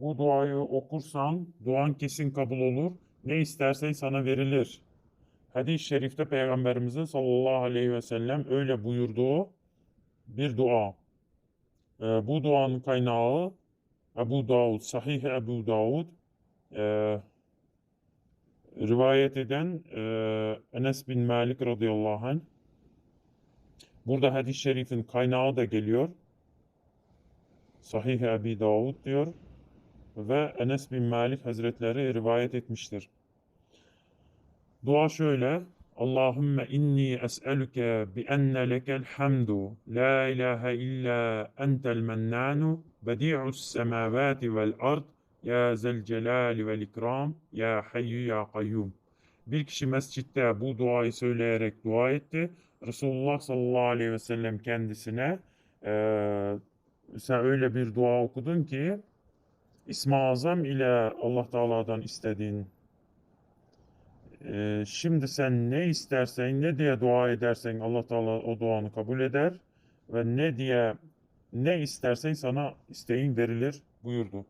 Bu duayı okursan duan kesin kabul olur. Ne istersen sana verilir. Hadis-i şerifte Peygamberimizin sallallahu aleyhi ve sellem öyle buyurduğu bir dua. Ee, bu duanın kaynağı Ebu Davud, Sahih Ebu Davud ee, rivayet eden ee, Enes bin Malik radıyallahu anh. Burada hadis-i şerifin kaynağı da geliyor. Sahih Ebu Davud diyor ve Enes bin Malik Hazretleri rivayet etmiştir. Dua şöyle. Allahümme inni es'eluke bi enne lekel hamdu la ilahe illa entel mennanu bedi'us semavati vel ard ya zel celali vel ikram ya hayyu ya kayyum. Bir kişi mescitte bu duayı söyleyerek dua etti. Resulullah sallallahu aleyhi ve sellem kendisine eee, sen öyle bir dua okudun ki İsmi Azam ile Allah Teala'dan istediğin ee, şimdi sen ne istersen, ne diye dua edersen Allah Teala o duanı kabul eder ve ne diye ne istersen sana isteğin verilir buyurdu.